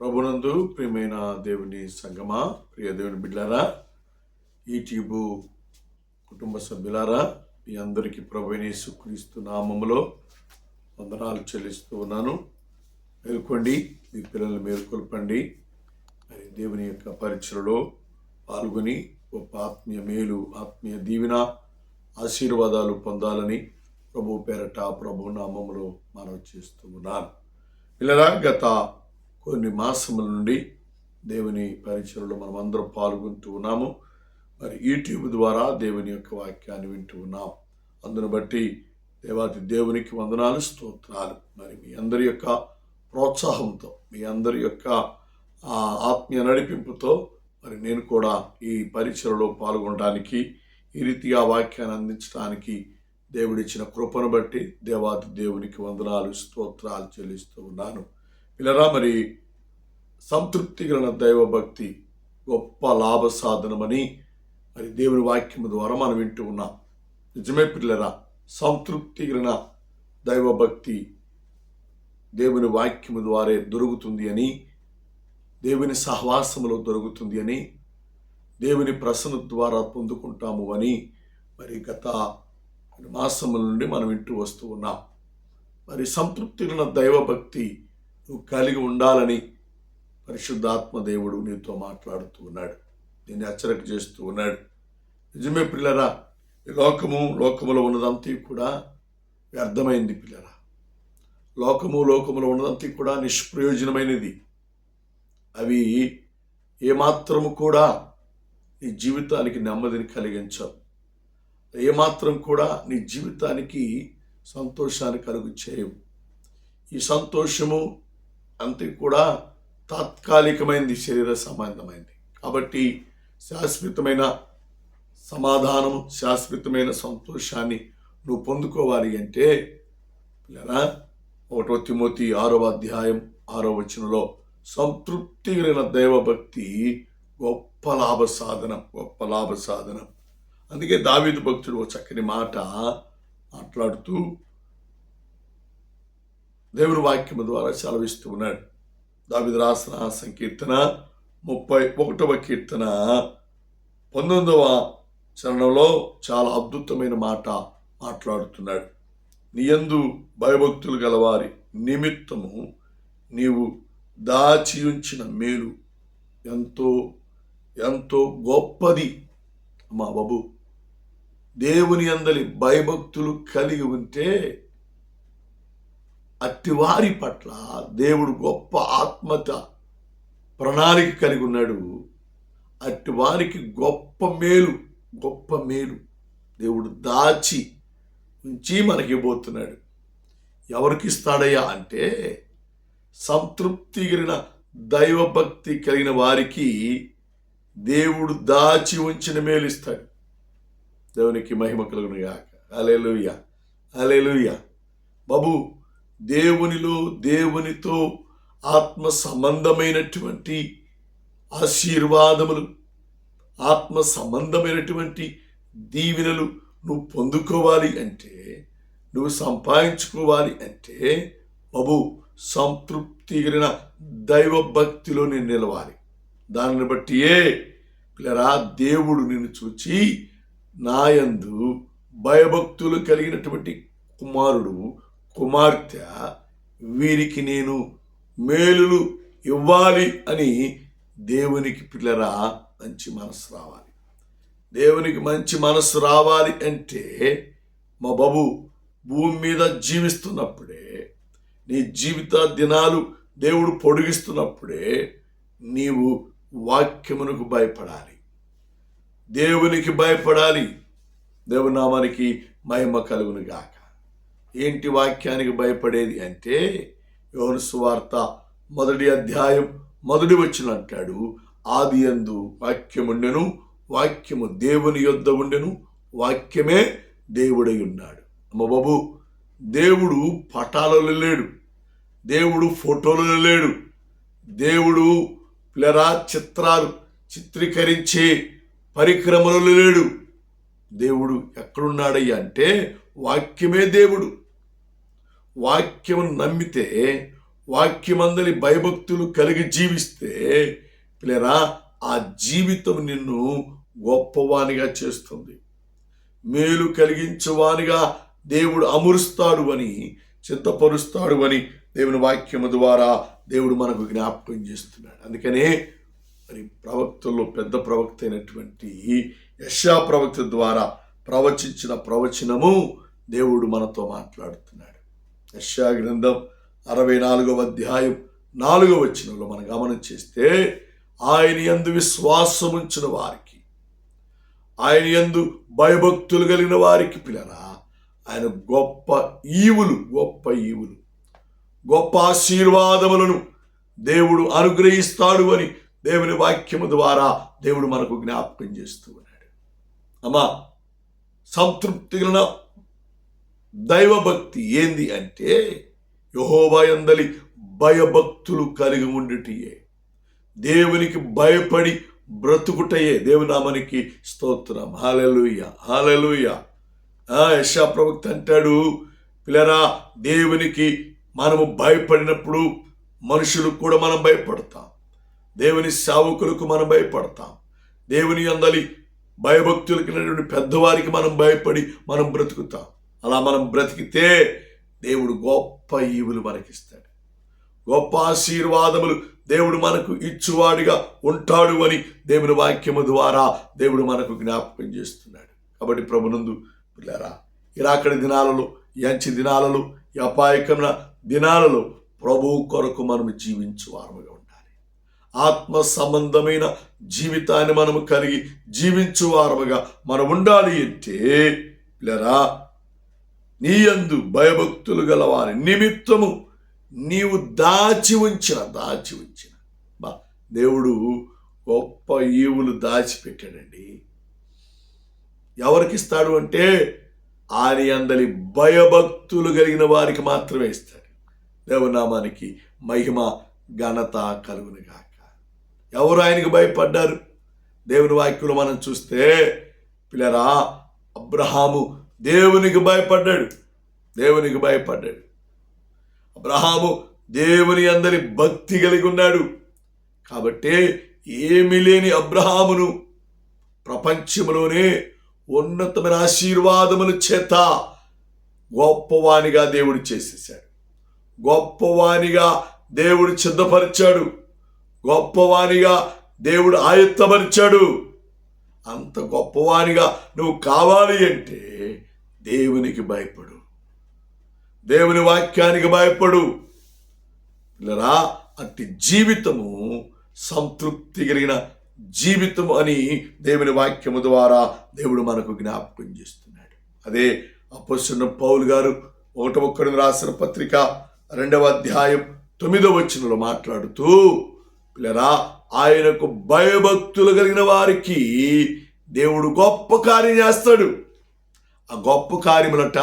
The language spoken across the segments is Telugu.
ప్రభునందు ప్రియమైన దేవుని సంగమా ప్రియ దేవుని బిడ్డారా యూట్యూబ్ కుటుంబ సభ్యులారా మీ అందరికీ ప్రభుని సుక్రీస్తు నామములో వందనాలు చెల్లిస్తూ ఉన్నాను. మేల్కొండి మీ పిల్లల్ని మేల్కొల్పండి. మరి దేవుని యొక్క పరీక్షలలో పాల్గొని గొప్ప ఆత్మీయ మేలు ఆత్మీయ దీవెన ఆశీర్వాదాలు పొందాలని ప్రభు పేరట ప్రభు నామములో మనవి చేస్తూ ఉన్నాను. పిల్లల గత కొన్ని మాసముల నుండి దేవుని పరిచయంలో మనం అందరం పాల్గొంటూ ఉన్నాము. మరి యూట్యూబ్ ద్వారా దేవుని యొక్క వాక్యాన్ని వింటూ ఉన్నాం. అందును బట్టి దేవాది దేవునికి వందనాలు స్తోత్రాలు. మరి మీ అందరి యొక్క ప్రోత్సాహంతో మీ అందరి యొక్క ఆత్మీయ నడిపింపుతో మరి నేను కూడా ఈ పరిచయలో పాల్గొనడానికి ఈ రీతిగా వాక్యాన్ని అందించడానికి దేవుడిచ్చిన కృపను బట్టి దేవాది దేవునికి వందనాలు స్తోత్రాలు చెల్లిస్తూ ఉన్నాను. పిల్లరా మరి సంతృప్తి కలిగిన దైవభక్తి గొప్ప లాభ సాధనమని మరి దేవుని వాక్యము ద్వారా మనం వింటూ ఉన్నాం. నిజమే పిల్లరా సంతృప్తి కలిగిన దైవభక్తి దేవుని వాక్యము ద్వారా దొరుకుతుంది అని దేవుని సహవాసములో దొరుకుతుంది అని దేవుని ప్రసన్న ద్వారా పొందుకుంటాము అని మరి గత మాసముల నుండి మనం వింటూ వస్తూ ఉన్నాం. మరి సంతృప్తి ఉన్న దైవభక్తి నువ్వు కలిగి ఉండాలని పరిశుద్ధాత్మ దేవుడు నీతో మాట్లాడుతూ ఉన్నాడు. నేను హెచ్చరిక చేస్తూ ఉన్నాడు. నిజమే పిల్లరా లోకము లోకములో ఉన్నదంతా కూడా వ్యర్థమైంది పిల్లరా. లోకము లోకములో ఉన్నదంతా కూడా నిష్ప్రయోజనమైనది. అవి ఏమాత్రము కూడా నీ జీవితానికి నెమ్మదిని కలిగించవు. ఏమాత్రం కూడా నీ జీవితానికి సంతోషాన్ని కలుగు చేయవు ఈ సంతోషము అంతే కూడా తాత్కాలికమైనది శరీర సంబంధమైనది కాబట్టి శాశ్వతమైన సమాధానం శాశ్వతమైన సంతోషాన్ని నువ్వు పొందుకోవాలి అంటే పిల్లరా ఒకటో తిమోతి ఆరవ అధ్యాయం ఆరో వచనంలో సంతృప్తి కలిగిన దైవభక్తి గొప్ప లాభ సాధనం గొప్ప లాభ సాధనం. అందుకే దావీదు భక్తుడు ఒక చక్కని మాట మాట్లాడుతూ దేవుని వాక్యము ద్వారా సెలవిస్తూ ఉన్నాడు. దావిది రాసిన సంకీర్తన ముప్పై ఒకటవ కీర్తన పంతొమ్మిదవ చరణంలో చాలా అద్భుతమైన మాట మాట్లాడుతున్నాడు. నీయందు భయభక్తులు గలవారి నిమిత్తము నీవు దాచి ఉంచిన మేలు ఎంతో ఎంతో గొప్పది మా బాబు. దేవుని అందలి భయభక్తులు కలిగి ఉంటే అట్టివారి పట్ల దేవుడు గొప్ప ఆత్మత ప్రణాళిక కలిగి ఉన్నాడు. అట్టి వారికి గొప్ప మేలు గొప్ప మేలు దేవుడు దాచి ఉంచి మనకి ఇవ్వబోతున్నాడు. ఎవరికి ఇస్తాడయ్యా అంటే సంతృప్తి కలిగిన దైవభక్తి కలిగిన వారికి దేవుడు దాచి ఉంచిన మేలు ఇస్తాడు. దేవునికి మహిమ కలుగును అలేలుయ్య అలేలుయ్య బాబు దేవునిలో దేవునితో ఆత్మ సంబంధమైనటువంటి ఆశీర్వాదములు ఆత్మ సంబంధమైనటువంటి దీవెనలు నువ్వు పొందుకోవాలి అంటే నువ్వు సంపాదించుకోవాలి అంటే బాబు సంతృప్తి కలిగిన దైవభక్తిలో నేను నిలవాలి. దానిని బట్టియే పిల్లరా దేవుడు నిన్ను చూచి నాయందు భయభక్తులు కలిగినటువంటి కుమారుడు కుమార్తె వీరికి నేను మేలులు ఇవ్వాలి అని దేవునికి పిల్లరా మంచి మనసు రావాలి. దేవునికి మంచి మనసు రావాలి అంటే మా బాబు భూమి మీద జీవిస్తున్నప్పుడే నీ జీవిత దినాలు దేవుడు పొడిగిస్తున్నప్పుడే నీవు వాక్యమునకు భయపడాలి. దేవునికి భయపడాలి. దేవునామానికి మహిమ కలుగును గాక ఏంటి వాక్యానికి భయపడేది అంటే యోను సువార్త మొదటి అధ్యాయం మొదటి వచ్చిన అంటాడు ఆది అందు వాక్యముండెను వాక్యము దేవుని యొద్ద ఉండెను వాక్యమే దేవుడై ఉన్నాడు. అమ్మ బాబు దేవుడు పటాలలో లేడు దేవుడు ఫోటోలలో లేడు దేవుడు ప్లెరా చిత్రాలు చిత్రీకరించే పరిక్రమలలో లేడు. దేవుడు ఎక్కడున్నాడయ్యా అంటే వాక్యమే దేవుడు. వాక్యమును నమ్మితే వాక్యమందలి భయభక్తులు కలిగి జీవిస్తే పిల్లరా ఆ జీవితం నిన్ను గొప్పవానిగా చేస్తుంది. మేలు కలిగించువానిగా దేవుడు అమరుస్తాడు అని చిత్తపరుస్తాడు అని దేవుని వాక్యము ద్వారా దేవుడు మనకు జ్ఞాపకం చేస్తున్నాడు. అందుకనే మరి ప్రవక్తల్లో పెద్ద ప్రవక్త అయినటువంటి యశా ప్రవక్త ద్వారా ప్రవచించిన ప్రవచనము దేవుడు మనతో మాట్లాడుతున్నాడు. యశా గ్రంథం అరవై నాలుగవ అధ్యాయం నాలుగవ వచ్చినంలో మనం గమనం చేస్తే ఆయన యందు విశ్వాసం ఉంచిన వారికి ఆయన యందు భయభక్తులు కలిగిన వారికి పిల్లరా ఆయన గొప్ప ఈవులు గొప్ప ఈవులు గొప్ప ఆశీర్వాదములను దేవుడు అనుగ్రహిస్తాడు అని దేవుని వాక్యము ద్వారా దేవుడు మనకు జ్ఞాపకం చేస్తూ ఉన్నాడు. అమ్మా సంతృప్తి దైవభక్తి ఏంది అంటే యహోబాయందలి భయభక్తులు కలిగి ఉండుటియే దేవునికి భయపడి బ్రతుకుటయే దేవునామనికి స్తోత్రం. హాలెలుయ హాలెలుయ యశా ప్రవక్త అంటాడు పిల్లరా దేవునికి మనము భయపడినప్పుడు మనుషులకు కూడా మనం భయపడతాం. దేవుని సేవకులకు మనం భయపడతాం. దేవుని అందలి భయభక్తులకి పెద్దవారికి మనం భయపడి మనం బ్రతుకుతాం. అలా మనం బ్రతికితే దేవుడు గొప్ప ఈవులు మనకిస్తాడు. గొప్ప ఆశీర్వాదములు దేవుడు మనకు ఇచ్చువాడిగా ఉంటాడు అని దేవుని వాక్యము ద్వారా దేవుడు మనకు జ్ఞాపకం చేస్తున్నాడు. కాబట్టి ప్రభునందు పిల్లరా ఇరాకడి దినాలలో ఎంచి దినాలలో ఈ అపాయకమైన దినాలలో ప్రభు కొరకు మనము జీవించు వారముగా ఉండాలి. ఆత్మ సంబంధమైన జీవితాన్ని మనము కలిగి జీవించు వారముగా మనం ఉండాలి అంటే పిల్లరా నీ యందు భయభక్తులు గల వారి నిమిత్తము నీవు దాచి ఉంచిన దాచి ఉంచిన. బా దేవుడు గొప్ప ఈవులు దాచిపెట్టాడండి. ఎవరికి ఇస్తాడు అంటే ఆయన అందలి భయభక్తులు కలిగిన వారికి మాత్రమే ఇస్తాడు. దేవనామానికి మహిమ ఘనత కలుగును కాక ఎవరు ఆయనకు భయపడ్డారు? దేవుని వాక్యులు మనం చూస్తే పిల్లరా అబ్రహాము దేవునికి భయపడ్డాడు. దేవునికి భయపడ్డాడు. అబ్రహాము దేవుని అందరి భక్తి కలిగి ఉన్నాడు. కాబట్టే ఏమీ లేని అబ్రహామును ప్రపంచంలోనే ఉన్నతమైన ఆశీర్వాదముల చేత గొప్పవానిగా దేవుడు చేసేసాడు గొప్పవానిగా దేవుడు సిద్ధపరిచాడు. గొప్పవానిగా దేవుడు ఆయత్తపరిచాడు అంత గొప్పవానిగా నువ్వు కావాలి అంటే దేవునికి భయపడు. దేవుని వాక్యానికి భయపడు. పిల్లరా అట్టి జీవితము సంతృప్తి కలిగిన జీవితం అని దేవుని వాక్యము ద్వారా దేవుడు మనకు జ్ఞాపకం చేస్తున్నాడు. అదే అపస్తున్న పౌలు గారు ఒకటి ఒక్కడిని రాసిన పత్రిక రెండవ అధ్యాయం తొమ్మిదవ వచ్చినలో మాట్లాడుతూ పిల్లరా ఆయనకు భయభక్తులు కలిగిన వారికి దేవుడు గొప్ప కార్యం చేస్తాడు. ఆ గొప్ప కార్యములట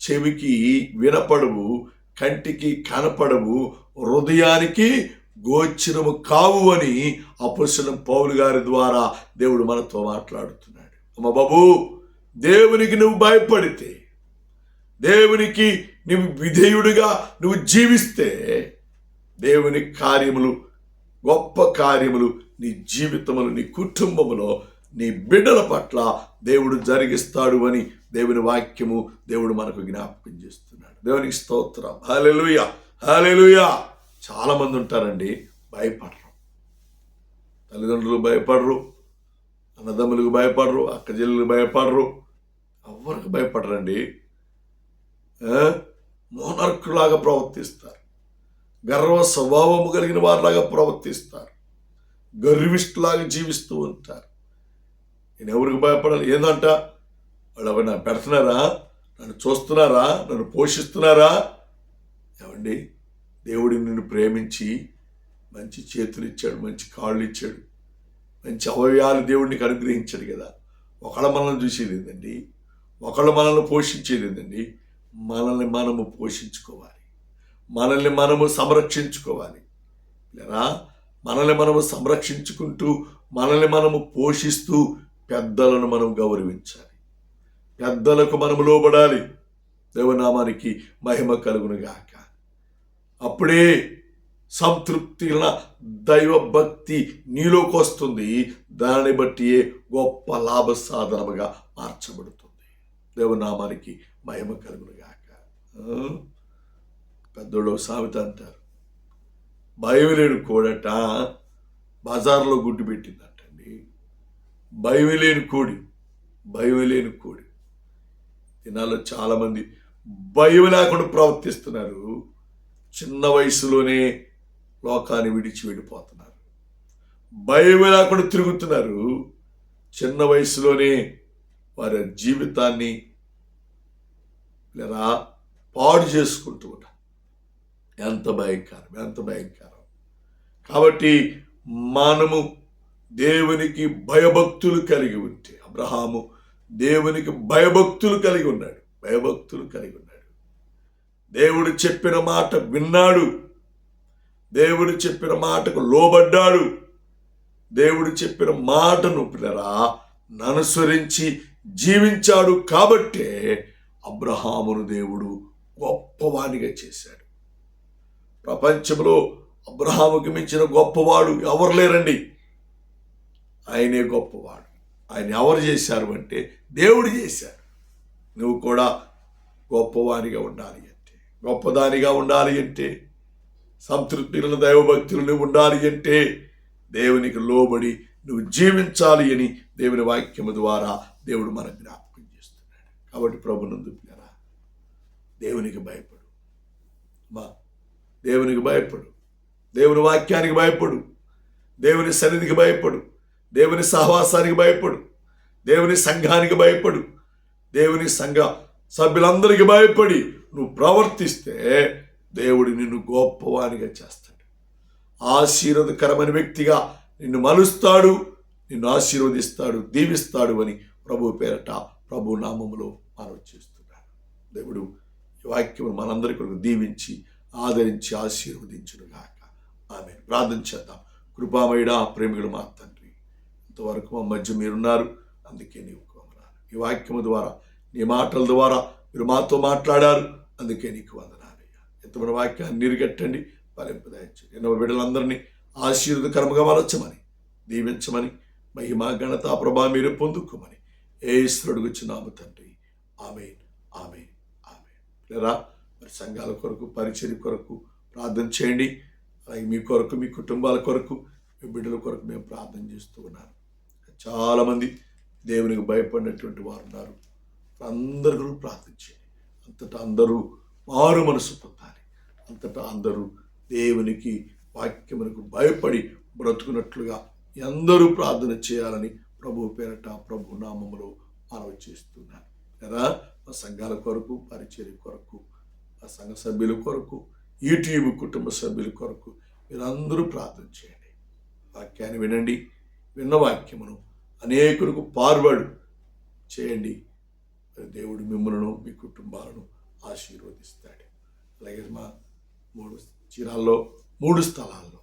చెవికి వినపడవు కంటికి కనపడవు హృదయానికి గోచరము కావు అని అపరుషణం పౌలు గారి ద్వారా దేవుడు మనతో మాట్లాడుతున్నాడు. అమ్మ బాబు దేవునికి నువ్వు భయపడితే దేవునికి నువ్వు విధేయుడిగా నువ్వు జీవిస్తే దేవుని కార్యములు గొప్ప కార్యములు నీ జీవితములు నీ కుటుంబములో నీ బిడ్డల పట్ల దేవుడు జరిగిస్తాడు అని దేవుని వాక్యము దేవుడు మనకు జ్ఞాపకం చేస్తున్నాడు. దేవునికి స్తోత్రం. హలెలుయ హలెలుయ చాలామంది ఉంటారండి భయపడరు. తల్లిదండ్రులు భయపడరు అన్నదమ్ములకు భయపడరు అక్కజెల్లు భయపడరు. ఎవరికి భయపడరండి. మోనర్కులాగా ప్రవర్తిస్తారు. గర్వ స్వభావము కలిగిన వారిలాగా ప్రవర్తిస్తారు. గర్విష్ఠులాగా జీవిస్తూ ఉంటారు. నేను ఎవరికి భయపడాలి ఏందంట? వాళ్ళు ఎవరు పెడుతున్నారా? నన్ను చూస్తున్నారా? నన్ను పోషిస్తున్నారా? ఏమండి? దేవుడు నిన్ను ప్రేమించి మంచి చేతులు ఇచ్చాడు మంచి కాళ్ళు ఇచ్చాడు మంచి అవయవాలు దేవుడిని అనుగ్రహించాడు కదా. ఒకళ్ళ మనల్ని చూసేది ఏంటండి ఒకళ్ళు మనల్ని పోషించేది ఏంటండి మనల్ని మనము పోషించుకోవాలి. మనల్ని మనము సంరక్షించుకోవాలి. లేదా మనల్ని మనము సంరక్షించుకుంటూ మనల్ని మనము పోషిస్తూ పెద్దలను మనం గౌరవించాలి. పెద్దలకు మనము లోబడాలి. దేవనామానికి మహిమ కలుగును గాక అప్పుడే సంతృప్తి దైవ భక్తి నీలోకి వస్తుంది. దాన్ని బట్టి గొప్ప లాభ సాధనముగా మార్చబడుతుంది. దేవనామానికి మహిమ కలుగునుగాక. పెద్దోళ్ళు సామెత అంటారు. భయం కోడట బజార్లో గుడ్డు పెట్టిందంటండి. బైవిలేని కోడి బైవిలేని కోడి. దినాల్లో చాలామంది భయం లేకుండా ప్రవర్తిస్తున్నారు. చిన్న వయసులోనే లోకాన్ని విడిచి వెళ్ళిపోతున్నారు. భయం లేకుండా తిరుగుతున్నారు. చిన్న వయసులోనే వారి జీవితాన్ని లేదా పాడు చేసుకుంటూ ఉంటారు. ఎంత భయంకరం ఎంత భయంకరం. కాబట్టి మనము దేవునికి భయభక్తులు కలిగి ఉంటే అబ్రహాము దేవునికి భయభక్తులు కలిగి ఉన్నాడు. భయభక్తులు కలిగి ఉన్నాడు. దేవుడు చెప్పిన మాట విన్నాడు. దేవుడు చెప్పిన మాటకు లోబడ్డాడు. దేవుడు చెప్పిన మాటను పిల్లరా ననుసరించి జీవించాడు కాబట్టే అబ్రహామును దేవుడు గొప్పవానిగా చేశాడు. ప్రపంచంలో అబ్రహాముకి మించిన గొప్పవాడు ఎవరు లేరండి? ఆయనే గొప్పవాడు. ఆయన ఎవరు చేశారు అంటే దేవుడు చేశారు నువ్వు కూడా గొప్పవానిగా ఉండాలి అంటే గొప్పదానిగా ఉండాలి అంటే సంతృప్తిలను దైవభక్తులు నువ్వు ఉండాలి అంటే దేవునికి లోబడి నువ్వు జీవించాలి అని దేవుని వాక్యము ద్వారా దేవుడు మనకు జ్ఞాపకం చేస్తున్నాడు. కాబట్టి ప్రభునందు పిల్లరా దేవునికి భయపడు. మా దేవునికి భయపడు. దేవుని వాక్యానికి భయపడు. దేవుని సన్నిధికి భయపడు. దేవుని సహవాసానికి భయపడు. దేవుని సంఘానికి భయపడు. దేవుని సంఘ సభ్యులందరికీ భయపడి నువ్వు ప్రవర్తిస్తే దేవుడు నిన్ను గొప్పవానిగా చేస్తాడు. ఆశీర్వదకరమైన వ్యక్తిగా నిన్ను మలుస్తాడు నిన్ను ఆశీర్వదిస్తాడు దీవిస్తాడు అని ప్రభు పేరట ప్రభు నామములో మనం చేస్తున్నాడు దేవుడు ఈ వాక్యం మనందరి కొరకు దీవించి ఆదరించి ఆశీర్వదించునుగాక. ఆమె ప్రార్థన చేద్దాం. కృపామయుడా ప్రేమికుడు మాత్రం ఇంతవరకు మా మధ్య మీరున్నారు. అందుకే నీకు వందనాలు ఈ వాక్యము ద్వారా నీ మాటల ద్వారా మీరు మాతో మాట్లాడారు. అందుకే నీకు వందనాలయ్యా ఎంతమంది వాక్యాన్ని నీరుగట్టండి ఫలింపదాయించు ఎన్నో బిడ్డలందరినీ ఆశీర్వదకరముగా మలచమని దీవించమని మహిమా ఘనత ప్రభా మీరు పొందుకోమని ఏ ఇస్తుడుగుచున్నాము తండ్రి. ఆమె ఆమె ఆమె లేరా మరి సంఘాల కొరకు పరిచయం కొరకు ప్రార్థన చేయండి. అలాగే మీ కొరకు మీ కుటుంబాల కొరకు మీ బిడ్డల కొరకు మేము ప్రార్థన చేస్తూ ఉన్నాను చాలామంది దేవునికి భయపడినటువంటి వారు ఉన్నారు. అందరి కొరకు ప్రార్థన చేయండి. అంతటా అందరూ మారు మనసు పొందాలి. అంతటా అందరూ దేవునికి వాక్యమునకు భయపడి బ్రతుకున్నట్లుగా అందరూ ప్రార్థన చేయాలని ప్రభు పేరట ప్రభు నామములో మనవి చేస్తున్నాను. కదా? మా సంఘాల కొరకు పరిచర్య కొరకు మా సంఘ సభ్యుల కొరకు యూట్యూబ్ కుటుంబ సభ్యుల కొరకు మీరందరూ ప్రార్థన చేయండి. వాక్యాన్ని వినండి. విన్న వాక్యమును అనేకులకు పార్వర్డ్ చేయండి. మరి దేవుడు మిమ్మల్ని మీ కుటుంబాలను ఆశీర్వదిస్తాడు. అలాగే మా మూడు చీరాల్లో మూడు స్థలాల్లో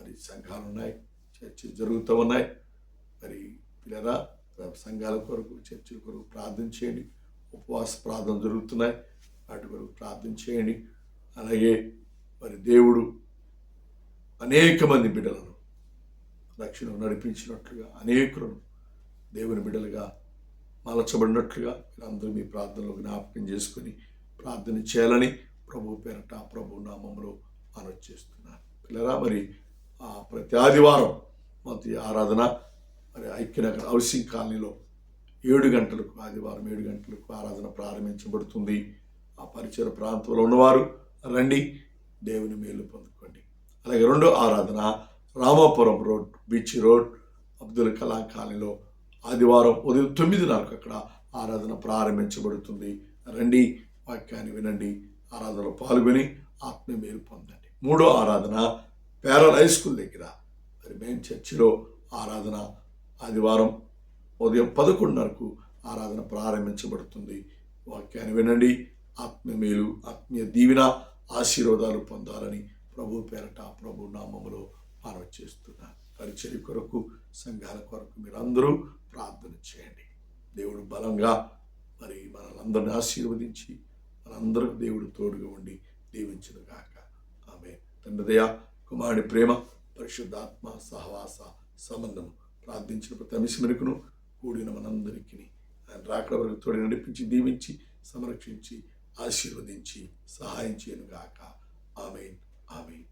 మరి సంఘాలు ఉన్నాయి చర్చలు జరుగుతూ ఉన్నాయి. మరి పిల్లరా సంఘాల కొరకు చర్చల కొరకు ప్రార్థన చేయండి. ఉపవాస ప్రార్థన జరుగుతున్నాయి. వాటి కొరకు ప్రార్థన చేయండి. అలాగే మరి దేవుడు అనేక మంది బిడ్డలను రక్షణ నడిపించినట్లుగా అనేకులను దేవుని బిడ్డలుగా మలచబడినట్లుగా మీరందరూ మీ ప్రార్థనలో జ్ఞాపకం చేసుకుని ప్రార్థన చేయాలని ప్రభు పేరట ప్రభు నామంలో మనం చేస్తున్నాను పిల్లరా మరి ఆ ప్రతి ఆదివారం మొదటి ఆరాధన మరి ఐక్యనగర్ హౌసింగ్ కాలనీలో ఏడు గంటలకు ఆదివారం ఏడు గంటలకు ఆరాధన ప్రారంభించబడుతుంది. ఆ పరిచయ ప్రాంతంలో ఉన్నవారు రండి దేవుని మేలు పొందుకోండి. అలాగే రెండో ఆరాధన Ramapuram road beach road Abdul Kalam కాలనీలో ఆదివారం ఉదయం తొమ్మిదిన్నరకు అక్కడ ఆరాధన ప్రారంభించబడుతుంది. రండి వాక్యాన్ని వినండి ఆరాధనలో పాల్గొని ఆత్మీయ మేలు పొందండి. మూడో ఆరాధన పేరల్ హై స్కూల్ దగ్గర మరి మెయిన్ చర్చిలో ఆరాధన ఆదివారం ఉదయం పదకొండున్నరకు ఆరాధన ప్రారంభించబడుతుంది. వాక్యాన్ని వినండి ఆత్మీయ మేలు ఆత్మీయ దీవెన ఆశీర్వాదాలు పొందాలని ప్రభు పేరట ప్రభు నామములో మనవి చేస్తున్నాను పరిచర్య కొరకు సంఘాల కొరకు మీరందరూ ప్రార్థన చేయండి. దేవుడు బలంగా మరి మనల్ని ఆశీర్వదించి మనందరూ దేవుడు తోడుగా ఉండి దీవించను గాక. ఆమె తండ్రిదయ కుమారుడి ప్రేమ పరిశుద్ధాత్మ సహవాస సంబంధము ప్రార్థించిన ప్రతి అంశమునకును కూడిన మనందరికీ ఆయన రాకడ వరకు తోడి నడిపించి దీవించి సంరక్షించి ఆశీర్వదించి సహాయం చేయను గాక. ఆమె ఆమె